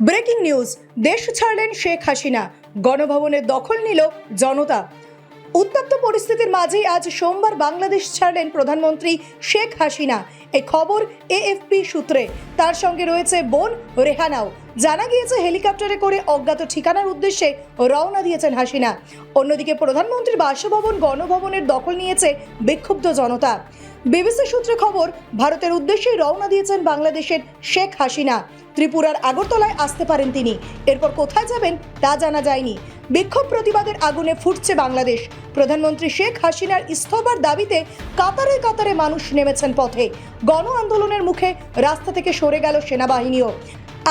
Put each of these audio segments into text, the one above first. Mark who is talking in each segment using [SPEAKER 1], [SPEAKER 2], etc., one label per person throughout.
[SPEAKER 1] Breaking news, দেশ ছাড়লেন শেখ হাসিনা। গণভবনের দখল নিল জনতা। উত্তপ্ত পরিস্থিতির মাঝেই আজ সোমবার বাংলাদেশ ছাড়লেন প্রধানমন্ত্রী শেখ হাসিনা। এই খবর এএফপি সূত্রে। তার সঙ্গে রয়েছে বোন রেহানাও। জানা গিয়েছে, হেলিকপ্টারে করে অজ্ঞাত ঠিকানার উদ্দেশ্যে রওনা দিয়েছেন হাসিনা। অন্যদিকে প্রধানমন্ত্রীর বাসভবন, গণভবনের দখল নিয়েছে বিক্ষুব্ধ জনতা। বিবিসি সূত্রে খবর, ভারতের উদ্দেশ্যে রওনা দিয়েছেন বাংলাদেশের শেখ হাসিনা। ত্রিপুরার আগরতলায় আসতে পারেন তিনি। এরপর কোথায় যাবেন তা জানা যায়নি। বিক্ষোভ প্রতিবাদের আগুনে ফুটছে বাংলাদেশ। প্রধানমন্ত্রী শেখ হাসিনার ইস্তফার দাবিতে কাতারে কাতারে মানুষ নেমেছেন পথে। গণ আন্দোলনের মুখে রাস্তা থেকে সরে গেল সেনাবাহিনীও।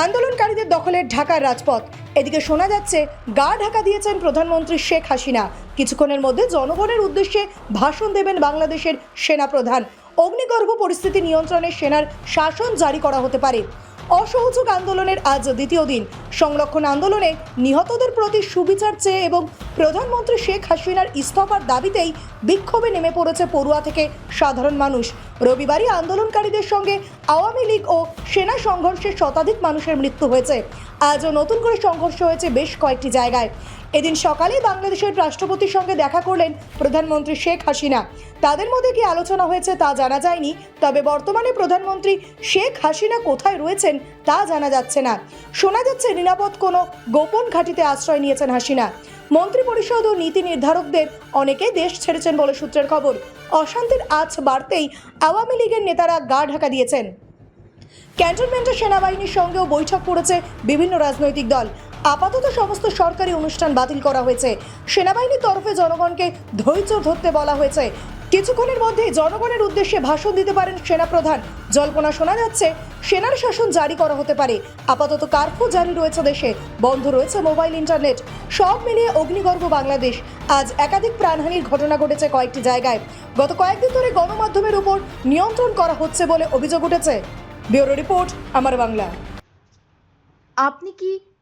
[SPEAKER 1] আন্দোলনকারীদের দখলের ঢাকার রাজপথ। এদিকে শোনা যাচ্ছে, গা ঢাকা দিয়েছেন প্রধানমন্ত্রী শেখ হাসিনা। কিছুক্ষণের মধ্যে জনগণের উদ্দেশ্যে ভাষণ দেবেন বাংলাদেশের সেনাপ্রধান। অগ্নিগর্ভ পরিস্থিতি নিয়ন্ত্রণে সেনার শাসন জারি করা হতে পারে। অসহযোগ আন্দোলনের আজ দ্বিতীয় দিন। সংরক্ষণ আন্দোলনে নিহতদের প্রতি সুবিচার চেয়ে এবং প্রধানমন্ত্রী শেখ হাসিনার ইস্তফার দাবিতেই বিক্ষোভে নেমে পড়েছে পড়ুয়া থেকে সাধারণ মানুষ। রবিবারই আন্দোলনকারীদের সঙ্গে আওয়ামী লীগ ও সেনা সংঘর্ষে শতাধিক মানুষের মৃত্যু হয়েছে। আজও নতুন করে সংঘর্ষ হয়েছে বেশ কয়েকটি জায়গায়। এদিন সকালে বাংলাদেশের রাষ্ট্রপতির সঙ্গে দেখা করলেন প্রধানমন্ত্রী শেখ হাসিনা। তাদের মধ্যে কি আলোচনা হয়েছে তা জানা যায়নি, তবে বর্তমানে প্রধানমন্ত্রী শেখ হাসিনা কোথায় রয়েছেন তা জানা যাচ্ছে না। শোনা যাচ্ছে, নিরাপদ কোনো গোপন ঘাঁটিতে আশ্রয় নিয়েছেন হাসিনা। মন্ত্রী পরিষদ ও নীতি নির্ধারকদের অনেকেই দেশ ছেড়েছেন বলে সূত্রের খবর। অশান্তির আজ বাড়তেই আওয়ামী লীগের নেতারা গা ঢাকা দিয়েছেন। ক্যান্টনমেন্টের সেনাবাহিনীর সঙ্গেও বৈঠক করেছে বিভিন্ন রাজনৈতিক দল। আপাতত সমস্ত সরকারি অনুষ্ঠান বাতিল করা হয়েছে। সেনাবাহিনীর তরফে জনগণকে ধৈর্য ধরতে বলা হয়েছে। কিছুক্ষণের মধ্যেই জনগণের উদ্দেশ্যে ভাষণ দিতে পারেন সেনাপ্রধান। জল্পনা শোনা যাচ্ছে, সেনার শাসন জারি করা হতে পারে। আপাতত কার্ফু জারি রয়েছে দেশে, বন্ধ রয়েছে মোবাইল ইন্টারনেট। সব মিলিয়ে অগ্নিগর্ভ বাংলাদেশ। আজ একাধিক প্রাণহানির ঘটনা ঘটেছে কয়েকটি জায়গায়। গত কয়েকদিন ধরে গণমাধ্যমের উপর নিয়ন্ত্রণ করা হচ্ছে বলে অভিযোগ উঠেছে। ব্যুরো রিপোর্ট, আমার বাংলা।
[SPEAKER 2] আপনি কি